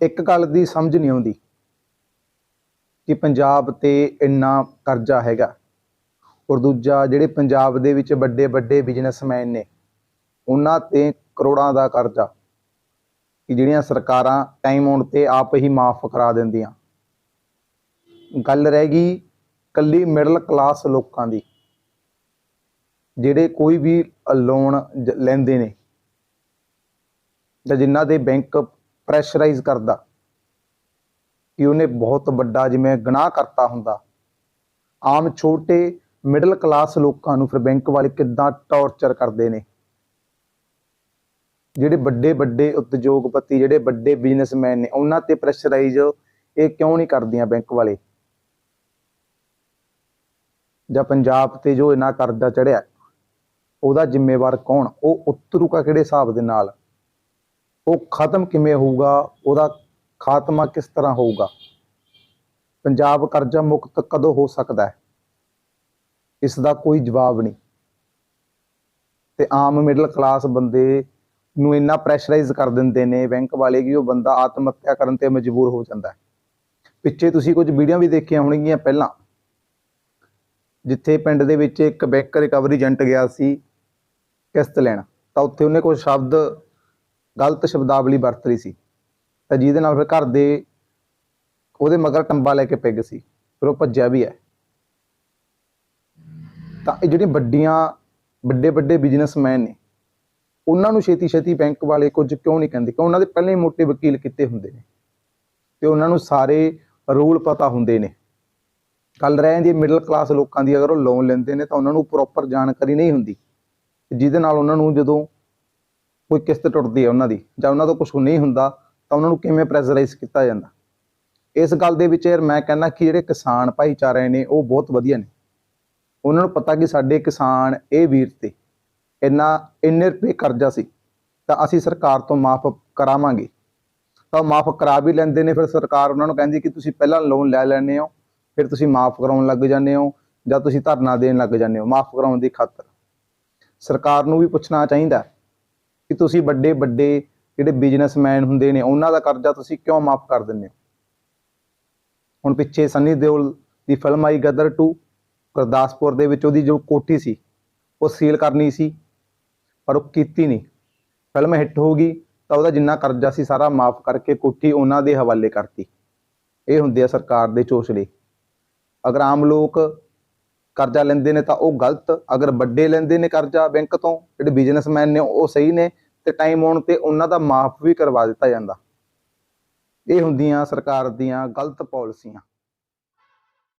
ਇੱਕ ਗੱਲ ਦੀ ਸਮਝ ਨਹੀਂ ਆਉਂਦੀ ਕਿ ਪੰਜਾਬ ਤੇ ਇੰਨਾ ਕਰਜ਼ਾ ਹੈਗਾ। ਔਰ ਦੂਜਾ, ਜਿਹੜੇ ਪੰਜਾਬ ਦੇ ਵਿੱਚ ਵੱਡੇ ਵੱਡੇ ਬਿਜ਼ਨਸਮੈਨ ਨੇ, ਉਹਨਾਂ ਤੇ ਕਰੋੜਾਂ ਦਾ ਕਰਜ਼ਾ ਕਿ ਜਿਹੜੀਆਂ ਸਰਕਾਰਾਂ ਟਾਈਮ ਆਉਣ ਤੇ ਆਪ ਹੀ ਮਾਫ ਕਰਾ ਦਿੰਦੀਆਂ। ਗੱਲ ਰਹਿ ਗਈ ਕੱਲੀ ਮਿਡਲ ਕਲਾਸ ਲੋਕਾਂ ਦੀ, ਜਿਹੜੇ ਕੋਈ ਵੀ ਲੋਨ ਲੈਂਦੇ ਨੇ ਜਾਂ ਜਿਨ੍ਹਾਂ ਦੇ ਬੈਂਕ ਪ੍ਰੈਸ਼ਰਾਈਜ਼ ਕਰਦਾ। ਕਿ ਉਹਨੇ ਬਹੁਤ ਵੱਡਾ ਜਿਵੇਂ ਗੁਨਾਹ ਕਰਤਾ ਹੁੰਦਾ। ਆਮ ਛੋਟੇ ਮਿਡਲ ਕਲਾਸ ਲੋਕਾਂ ਨੂੰ ਫਿਰ ਬੈਂਕ ਵਾਲੇ ਕਿੱਦਾਂ ਟੌਰਚਰ ਕਰਦੇ ਨੇ? ਜਿਹੜੇ ਵੱਡੇ ਵੱਡੇ ਉਦਯੋਗਪਤੀ, ਜਿਹੜੇ ਵੱਡੇ ਬਿਜ਼ਨਸਮੈਨ ਨੇ, ਉਹਨਾਂ ਤੇ ਪ੍ਰੈਸ਼ਰਾਈਜ਼ ਇਹ ਕਿਉਂ ਨਹੀਂ ਕਰਦੀਆਂ ਬੈਂਕ ਵਾਲੇ? ਜਾਂ ਪੰਜਾਬ ਤੇ ਜੋ ਇਹਨਾਂ ਕਰਦਾ ਚੜਿਆ ਉਹਦਾ ਜ਼ਿੰਮੇਵਾਰ ਕੌਣ? ਉਹ ਉਤਰੂਗਾ ਕਿਹੜੇ ਹਿਸਾਬ ਦੇ ਨਾਲ? ਉਹ ਖਤਮ ਕਿਵੇਂ ਹੋਊਗਾ? ਉਹਦਾ ਖਾਤਮਾ ਕਿਸ ਤਰ੍ਹਾਂ ਹੋਊਗਾ? ਪੰਜਾਬ ਕਰਜ਼ਾ ਮੁਕਤ ਕਦੋਂ ਹੋ ਸਕਦਾ ਹੈ? ਇਸ ਦਾ ਕੋਈ ਜਵਾਬ ਨਹੀਂ। ਤੇ ਆਮ ਮਿਡਲ ਕਲਾਸ ਬੰਦੇ ਨੂੰ ਇੰਨਾ ਪ੍ਰੈਸ਼ਰਾਈਜ਼ ਕਰ ਦਿੰਦੇ ਨੇ, ਬੈਂਕ ਵਾਲੇ, ਕਿ ਉਹ ਬੰਦਾ ਆਤਮ ਹੱਤਿਆ ਕਰਨ ਤੇ ਮਜਬੂਰ ਹੋ ਜਾਂਦਾ ਹੈ। ਪਿੱਛੇ ਤੁਸੀਂ ਕੁਝ ਵੀਡੀਓ ਵੀ ਦੇਖੀਆਂ ਹੋਣਗੀਆਂ ਪਹਿਲਾਂ। ਜਿੱਥੇ ਪਿੰਡ ਦੇ ਵਿੱਚ ਇੱਕ ਬੈਂਕ ਰਿਕਵਰੀ ਏਜੰਟ ਗਿਆ ਸੀ ਕਿਸ਼ਤ ਲੈਣ। ਤਾਂ ਉੱਥੇ ਉਹਨੇ ਕੁਝ ਸ਼ਬਦ ਗਲਤ ਸ਼ਬਦਾਵਲੀ ਵਰਤ ਰਹੀ ਸੀ। ਤਾਂ ਜਿਹਦੇ ਨਾਲ ਫਿਰ ਘਰ ਦੇ ਉਹਦੇ ਮਗਰ ਟੰਬਾ ਲੈ ਕੇ ਪਿੱਗ ਸੀ, ਫਿਰ ਉਹ ਭੱਜਿਆ ਵੀ ਹੈ। ਤਾਂ ਇਹ ਜਿਹੜੀਆਂ ਵੱਡੀਆਂ ਵੱਡੇ ਵੱਡੇ ਬਿਜ਼ਨਸਮੈਨ ਨੇ, ਉਹਨਾਂ ਨੂੰ ਛੇਤੀ ਛੇਤੀ ਬੈਂਕ ਵਾਲੇ ਕੁਝ ਕਿਉਂ ਨਹੀਂ ਕਹਿੰਦੇ? ਕਿਉਂ? ਉਹਨਾਂ ਦੇ ਪਹਿਲਾਂ ਹੀ ਮੋਟੇ ਵਕੀਲ ਕਿਤੇ ਹੁੰਦੇ ਨੇ। ਤੇ ਉਹਨਾਂ ਨੂੰ ਸਾਰੇ ਰੂਲ ਪਤਾ ਹੁੰਦੇ ਨੇ। ਗੱਲ ਰਹਿ ਜਾਂਦੀ ਮਿਡਲ ਕਲਾਸ ਲੋਕਾਂ ਦੀ ਅਗਰ ਉਹ ਲੋਨ ਲੈਂਦੇ ਨੇ ਤਾਂ ਉਹਨਾਂ ਨੂੰ ਪ੍ਰੋਪਰ ਜਾਣਕਾਰੀ ਨਹੀਂ ਹੁੰਦੀ। ਜਿਹਦੇ ਨਾਲ ਉਹਨਾਂ ਨੂੰ ਜਦੋਂ ਕੋਈ ਕਿਸ਼ਤ ਟੁੱਟਦੀ ਹੈ ਉਹਨਾਂ ਦੀ ਜਾਂ ਉਹਨਾਂ ਤੋਂ ਕੁਝ ਨਹੀਂ ਹੁੰਦਾ, ਤਾਂ ਉਹਨਾਂ ਨੂੰ ਕਿਵੇਂ ਪ੍ਰੈਸ਼ਰਾਈਜ਼ ਕੀਤਾ ਜਾਂਦਾ? ਇਸ ਗੱਲ ਦੇ ਵਿੱਚ ਯਾਰ ਮੈਂ ਕਹਿੰਦਾ ਕਿ ਜਿਹੜੇ ਕਿਸਾਨ ਭਾਈਚਾਰੇ ਨੇ, ਉਹ ਬਹੁਤ ਵਧੀਆ ਨੇ। ਉਹਨਾਂ ਨੂੰ ਪਤਾ ਕਿ ਸਾਡੇ ਕਿਸਾਨ ਇਹ ਵੀਰ ਤੇ ਇੰਨਾ, ਇੰਨੇ ਰੁਪਏ ਕਰਜ਼ਾ ਸੀ, ਤਾਂ ਅਸੀਂ ਸਰਕਾਰ ਤੋਂ ਮਾਫ ਕਰਾਵਾਂਗੇ। ਤਾਂ ਮਾਫ ਕਰਾ ਵੀ ਲੈਂਦੇ ਨੇ, ਫਿਰ ਸਰਕਾਰ ਉਹਨਾਂ ਨੂੰ ਕਹਿੰਦੀ ਕਿ ਤੁਸੀਂ ਪਹਿਲਾਂ ਲੋਨ ਲੈ ਲੈਣੇ ਹੋ, ਫਿਰ ਤੁਸੀਂ ਮਾਫ ਕਰਾਉਣ ਲੱਗ ਜਾਂਦੇ ਹੋ, ਜਾਂ ਤੁਸੀਂ ਧਰਨਾ ਦੇਣ ਲੱਗ ਜਾਂਦੇ ਹੋ, ਮਾਫ ਕਰਾਉਣ ਦੀ ਖਾਤਰ। ਸਰਕਾਰ ਨੂੰ ਵੀ ਪੁੱਛਣਾ ਚਾਹੀਦਾ। ਕਿ ਤੁਸੀਂ ਵੱਡੇ ਵੱਡੇ ਜਿਹੜੇ ਬਿਜ਼ਨਸਮੈਨ ਹੁੰਦੇ ਨੇ, ਉਹਨਾਂ ਦਾ ਕਰਜ਼ਾ ਤੁਸੀਂ ਕਿਉਂ ਮਾਫ ਕਰ ਦਿੰਦੇ ਹੋ? ਹੁਣ ਪਿੱਛੇ ਸੰਨੀ ਦਿਓਲ ਦੀ ਫਿਲਮ ਆਈ ਗਦਰ 2 ਗੁਰਦਾਸਪੁਰ ਦੇ ਵਿੱਚ ਉਹਦੀ ਜੋ ਕੋਠੀ ਸੀ, ਉਹ ਸੀਲ ਕਰਨੀ ਸੀ, ਪਰ ਉਹ ਕੀਤੀ ਨਹੀਂ। ਫਿਲਮ ਹਿੱਟ ਹੋ ਗਈ, ਤਾਂ ਉਹਦਾ ਜਿੰਨਾ ਕਰਜ਼ਾ ਸੀ ਸਾਰਾ ਮਾਫ ਕਰਕੇ ਕੋਠੀ ਉਹਨਾਂ ਦੇ ਹਵਾਲੇ ਕਰਤੀ। ਇਹ ਹੁੰਦੇ ਆ ਸਰਕਾਰ ਦੇ ਚੋਚਲੇ। ਅਗਰ ਆਮ ਲੋਕ ਕਰਜ਼ਾ ਲੈਂਦੇ ਨੇ ਤਾਂ ਉਹ ਗਲਤ, ਅਗਰ ਵੱਡੇ ਲੈਂਦੇ ਨੇ ਕਰਜ਼ਾ ਬੈਂਕ ਤੋਂ, ਜਿਹੜੇ ਬਿਜ਼ਨਸਮੈਨ ਨੇ ਉਹ ਸਹੀ ਨੇ, ਤੇ ਟਾਈਮ ਆਉਣ ਤੇ ਉਹਨਾਂ ਦਾ ਮਾਫ ਵੀ ਕਰਵਾ ਦਿੱਤਾ ਜਾਂਦਾ। ਇਹ ਹੁੰਦੀਆਂ ਸਰਕਾਰ ਦੀਆਂ ਗਲਤ ਪਾਲਿਸੀਆਂ